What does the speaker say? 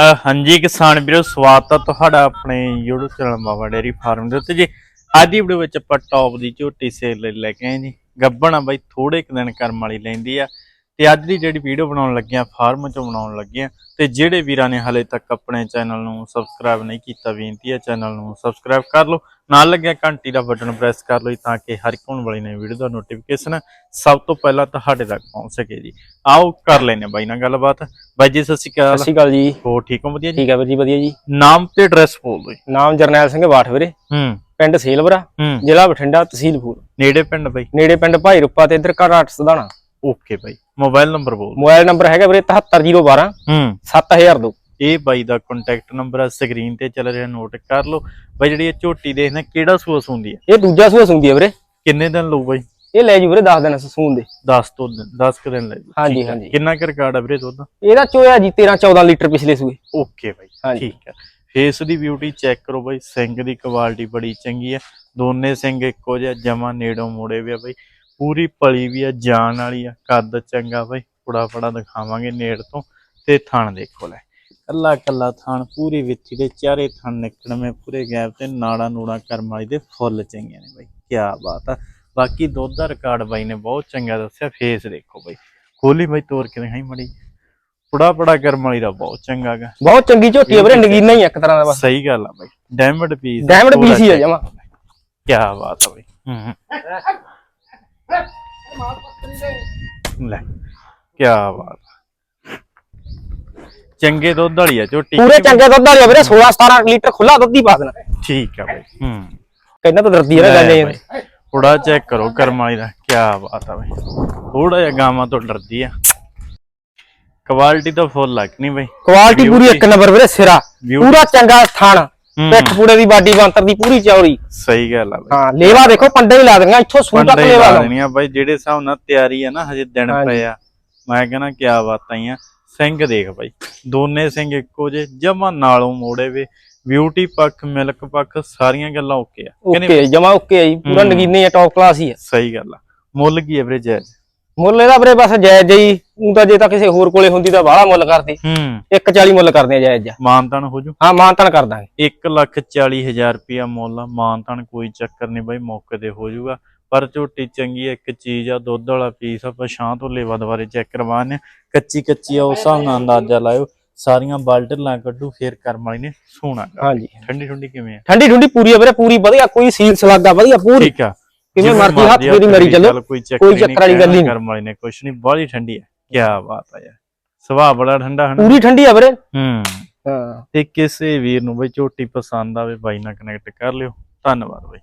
ਅਹ ਹਾਂਜੀ ਕਿਸਾਨ ਵੀਰੋ, ਸਵਾਗਤ ਹੈ ਤੁਹਾਡਾ ਆਪਣੇ YouTube channel Baba dairy farm ਦੇ ਉੱਤੇ ਜੀ। ਅੱਜ ਦੀ ਵੀਡੀਓ ਵਿੱਚ ਆਪਾਂ ਟੌਪ ਦੀ ਝੋਟੀ ਸੇਲ ਲਈ ਲੈ ਕੇ ਆਏ ਜੀ। ਗੱਬਣ ਆ ਬਾਈ ਥੋੜੇ ਕੁ ਦਿਨ ਕਰਮ ਵਾਲੀ ਲੈਂਦੀ ਆ। ਤੇ ਅੱਜ ਦੀ ਜਿਹੜੀ ਵੀਡੀਓ ਬਣਾਉਣ ਲੱਗੇ ਆ ਫਾਰਮ ਚੋਂ ਬਣਾਉਣ ਲੱਗੇ ਆ ਤੇ ਜਿਹੜੇ ਵੀਰਾਂ ਨੇ ਹਲੇ ਤੱਕ ਆਪਣੇ ਚੈਨਲ ਨੂੰ ਸਬਸਕ੍ਰਾਈਬ ਨਹੀਂ ਕੀਤਾ ਬੇਨਤੀ ਹੈ ਚੈਨਲ ਨੂੰ ਸਬਸਕ੍ਰਾਈਬ ਕਰ ਲਓ। ਨਾਲ ਲੱਗਿਆ ਘੰਟੀ ਦਾ ਬਟਨ ਪ੍ਰੈਸ ਕਰ ਲਓ ਤਾਂ ਕਿ ਹਰ ਇੱਕ ਹੋਣ ਵਾਲੀ ਨਵੀਂ ਵੀਡੀਓ ਦਾ ਨੋਟੀਫਿਕੇਸ਼ਨ ਸਭ ਤੋਂ ਪਹਿਲਾਂ ਤੁਹਾਡੇ ਤੱਕ ਪਹੁੰਚ ਸਕੇ ਜੀ। ਆਓ ਕਰ ਲੈਨੇ ਬਾਈ ਨਾਲ ਗੱਲਬਾਤ। ਬਾਈ ਜੀ ਸਤਿ ਸ਼੍ਰੀ ਸਤਿ ਅਕਾਲ ਸ਼੍ਰੀ ਅਕਾਲ ਜੀ। ਹੋ ਠੀਕ ਹੋ? ਵਧੀਆ ਜੀ? ਠੀਕ ਹੈ ਵੀਰ ਜੀ ਵਧੀਆ ਜੀ। ਨਾਮ ਤੇ ਐਡਰੈਸ ਬੋਲ ਦਿਓ ਜੀ। ਨਾਮ ਜਰਨੈਲ ਸਿੰਘ ਬਾਠ ਵੀਰੇ। ਹੂੰ। ਪਿੰਡ ਸੇਲਵਰਾ ਜ਼ਿਲ੍ਹਾ ਬਠਿੰਡਾ ਤਹਿਸੀਲ ਫੂਲ ਨੇੜੇ ਪਿੰਡ ਬਾਈ? ਨੇੜੇ ਪਿੰਡ ਭਾਈ ਰੁੱਪਾ ਤੇ ਇੱਧਰ ਘਾਟ ਸਦਾਣਾ ਓਕੇ ਬਾਈ। ਮੋਬਾਈਲ ਨੰਬਰ ਬੋਲ ਮੋਬਾਈਲ ਨੰਬਰ ਹੈਗਾ ਵੀਰੇ 77012 ਹੂੰ। 7002 ਇਹ ਬਾਈ ਦਾ ਕੰਟੈਕਟ ਨੰਬਰ ਆ ਸਕਰੀਨ ਤੇ ਚੱਲ ਰਿਹਾ ਨੋਟ ਕਰ ਲਓ। ਬਾਈ ਜਿਹੜੀ ਇਹ ਝੋਟੀ ਦੇਖਦੇ ਕਿਹੜਾ ਸੂਸ ਹੁੰਦੀ ਹੈ ਇਹ ਦੂਜਾ ਸੂਸ ਹੁੰਦੀ ਹੈ ਵੀਰੇ। ਕਿੰਨੇ ਦਿਨ ਲਊ ਬਾਈ? ਇਹ ਲੈ ਜੂ ਵੀਰੇ 10 ਦਿਨ ਸਸੂਨ ਦੇ। 10 ਤੋਂ 10 ਕੁ ਦਿਨ ਲੈ ਜੂ। ਹਾਂਜੀ। ਹਾਂਜੀ। ਕਿੰਨਾ ਕੁ ਰਿਕਾਰਡ ਆ ਵੀਰੇ ਦੁੱਧ? ਇਹਦਾ ਚੋਇਆ ਜੀ 13 14 ਲੀਟਰ ਪਿਛਲੇ ਸੂਏ। ਓਕੇ ਬਾਈ। ਠੀਕ ਹੈ ਫੇਸ ਦੀ ਬਿਊਟੀ ਚੈੱਕ ਕਰੋ ਬਾਈ। ਸਿੰਘ ਦੀ ਕੁਆਲਿਟੀ ਬੜੀ ਚੰਗੀ ਹੈ ਦੋਨੇ ਸਿੰਘ ਇੱਕੋ ਜਿਹਾ ਜਮਾ ਨੇੜੋਂ ਮੋੜੇ ਵੀ ਆ ਬਾਈ। ਪੂਰੀ ਪਲੀ ਵੀ ਆ ਜਾਨ ਵਾਲੀ ਆ। ਕੱਦ ਚੰਗਾ ਬਾਈ ਫੜਾ ਫੜਾ ਦਿਖਾਵਾਂਗੇ ਨੇੜ ਤੋਂ ਤੇ ਥਣ ਦੇਖੋ ਲੈ। ਕੱਲਾ ਕੱਲਾ ਥਣ ਪੂਰੀ ਵਿੱਥੀ ਦੇ ਚਾਰੇ ਥਣ ਨਿਕਲਵੇਂ ਪੂਰੇ ਗੈਪ ਤੇ ਨਾੜਾ ਨੂੜਾ ਕਰਮ ਵਾਲੀ ਦੇ ਫੁੱਲ ਚੰਗੀਆਂ ਨੇ ਬਾਈ। ਕੀ ਬਾਤ ਆ। ਬਾਕੀ ਦੁੱਧ ਦਾ ਰਿਕਾਰਡ ਬਾਈ ਨੇ ਬਹੁਤ ਚੰਗਾ ਦੱਸਿਆ ਫੇਸ ਦੇਖੋ ਬਾਈ। ਖੋਲੀ ਬਾਈ ਤੋਰ ਕੇ ਦਿਖਾਈ ਮੜੀ। ਬੜਾ ਬੜਾ ਕਰਮ ਵਾਲੀ ਦਾ ਬਹੁਤ ਚੰਗਾ ਗਾ। ਬਹੁਤ ਚੰਗੀ ਝੋਟੀ ਹੈ ਵੀਰੇ ਨਗੀਨਾ ਹੀ ਆ ਇੱਕ ਤਰ੍ਹਾਂ ਦਾ ਬਸ। ਸਹੀ ਗੱਲ ਆ ਬਾਈ। ਡਾਇਮੰਡ ਪੀਸ Diamond piece ਹੀ ਆ ਜਮਾਂ। ਕੀ ਬਾਤ ਆ ਬਾਈ। ਹੂੰ ਹੂੰ। ਲੈ ਕੀ ਬਾਤ ਆ। ਚੰਗੇ ਦੁੱਧ ਵਾਲੀ ਆ ਝੋਟੀ ਪੂਰੇ ਚੰਗੇ ਦੁੱਧ ਵਾਲੀ ਆ ਵੀਰੇ 16 17 ਲੀਟਰ ਖੁੱਲਾ ਦੁੱਧ ਹੀ ਪਾ ਦੇਣਾ। ਠੀਕ ਆ ਬਾਈ ਹੂੰ। ਕਹਿੰਦਾ ਤਾਂ ਦਰਦੀ ਹੈ ਗੱਲ ਇਹ ਥੋੜਾ ਚੈੱਕ ਕਰੋ ਕਰਮ ਵਾਲੀ ਦਾ ਕੀ ਬਾਤ ਆ ਬਾਈ। ਥੋੜਾ ਜਿਹਾ ਗਾਵਾਂ ਤੋਂ ਡਰਦੀ ਆ। ਕੁਆਲਿਟੀ ਤਾਂ ਫੁੱਲ ਲੱਗਣੀ ਬਾਈ? ਕੁਆਲਿਟੀ ਪੂਰੀ ਇੱਕ ਨੰਬਰ ਵੀਰੇ ਸਿਰਾ। ਪੂਰਾ ਚੰਗਾ ਥਣ। ਪਿੱਠ ਪੂੜੇ ਦੀ ਬਾਡੀ ਬੰਤਰ ਦੀ ਪੂਰੀ ਚੌੜੀ। ਸਹੀ ਗੱਲ ਆ ਬਾਈ। ਹਾਂ ਲੇਵਾ ਦੇਖੋ ਪੰਡੇ ਵੀ ਲਾ ਦੇਣੀਆਂ ਇੱਥੋਂ ਸੂਟ ਤੱਕ ਪੰਡੇ ਲੇਵਾ ਲਾ ਲਾਉਣਾ। ਦੇਣੀਆਂ ਬਾਈ ਜਿਹੜੇ ਹਿਸਾਬ ਨਾਲ ਤਿਆਰੀ ਆ ਨਾ ਹਜੇ ਦਿਨ ਹਾਂਜੀ। ਪਏ ਆ। ਮੈਂ ਕਹਿੰਦਾ ਕੀ ਬਾਤਾਂ ਹੀ ਆ। ਸਿੰਘ ਦੇਖ ਬਾਈ ਦੋਨੇ ਸਿੰਘ ਇੱਕੋ ਜੇ ਜਮਾ ਨਾਲੋਂ ਮੋੜੇ ਵੇ ਬਿਊਟੀ ਪੱਖ ਮਿਲਕ ਪੱਖ ਸਾਰੀਆਂ ਗੱਲਾਂ ਓਕੇ ਆ। ਓਕੇ ਜਮਾ ਓਕੇ ਆ ਜੀ ਪੂਰਾ ਹੂੰ। ਨਗੀਨੇ ਆ ਟੌਪ ਕਲਾਸ ਹੀ ਆ। ਸਹੀ ਗੱਲ ਆ। ਮੁੱਲ ਕੀ ਐਵਰੇਜ ਹੈ ਮੁੱਲ ਇਹਦਾ ਵੀਰੇ ਬਸ ਜਾਇਜ਼ ਹੀ ਉਹ ਤਾਂ ਜੇ ਤਾਂ ਕਿਸੇ ਹੋਰ ਕੋਲੇ ਹੁੰਦੀ ਤਾਂ ਬਾਹਲਾ ਮੁੱਲ ਕਰਦੇ। ਹੂੰ। 140 ਮੁੱਲ ਕਰਦੇ ਆ ਜਾਇਜ਼ ਜਾ ਮਾਨਤਾਨ ਹੋ ਜੂ। ਹਾਂ ਮਾਨਤਨ ਕਰ ਦਾਂਗੇ। 1 ਲੱਖ 40 ਹਜ਼ਾਰ ਰੁਪਿਆ ਮੁੱਲ ਆ। ਮਾਨਤਾਨ ਕੋਈ ਚੱਕਰ ਨਹੀਂ ਬਾਈ ਮੌਕੇ ਤੇ ਹੋ ਜਾਊਗਾ ਪਰ ਝੋਟੀ ਚੰਗੀ ਆ, ਇੱਕ ਚੀਜ਼ ਆ ਦੁੱਧ ਵਾਲਾ ਪੀਸ ਆ। ਪਛਾਂ ਤੋਂ ਲੇਵਾ ਦੁਬਾਰੇ ਚੈੱਕ ਕਰਵਾਣੇ ਕੱਚੀ ਕੱਚੀ ਆ ਉਸ ਹਿਸਾਬ ਨਾਲ ਅੰਦਾਜ਼ਾ ਲਾਇਓ। ਸਾਰੀਆਂ ਬਾਲਟਲਾਂ ਕੱਢੂ ਫੇਰ ਕਰਮ ਵਾਲੀ ਨੇ ਸੋਣਾ ਹਾਂਜੀ। ਠੰਡੀ ਠੰਡੀ ਕਿਵੇਂ ਆ? ਠੰਡੀ ਠੰਡੀ ਪੂਰੀ ਆ ਵੀਰੇ ਪੂਰੀ ਵਧੀਆ ਕੋਈ ਸੀਲ ਸਲਾਗਾ ਵਧੀਆ ਪੂਰੀ। ਠੀਕ ਆ। ਕਿਵੇਂ ਜਿਵੇਂ ਮਰਜ਼ੀ ਹੱਥ ਫੇਰੀ ਮਰੀ ਚੱਲੋ ਚੱਲ। ਕੋਈ ਚੱਕਰ ਕੋਈ ਹੀ ਚੱਕਰ ਵਾਲੀ ਗੱਲ ਹੀ ਨਹੀਂ। ਕਰਮ ਵਾਲੀ ਨੇ ਕੁਛ ਨਹੀਂ ਬਾਹਲੀ ਠੰਡੀ ਆ। ਕੀ ਬਾਤ ਆ ਯਾਰ। ਸੁਭਾਅ ਬੜਾ ਠੰਡਾ ਹਨ। ਪੂਰੀ ਠੰਡੀ ਆ ਵੀਰੇ। ਹੂੰ। ਹਾਂ। ਤੇ ਕਿਸੇ ਵੀਰ ਨੂੰ ਬਈ ਝੋਟੀ ਪਸੰਦ ਆਵੇ ਬਾਈ ਨਾਲ ਕਨੈਕਟ ਕਰ ਲਿਓ। ਧੰਨਵਾਦ ਬਈ।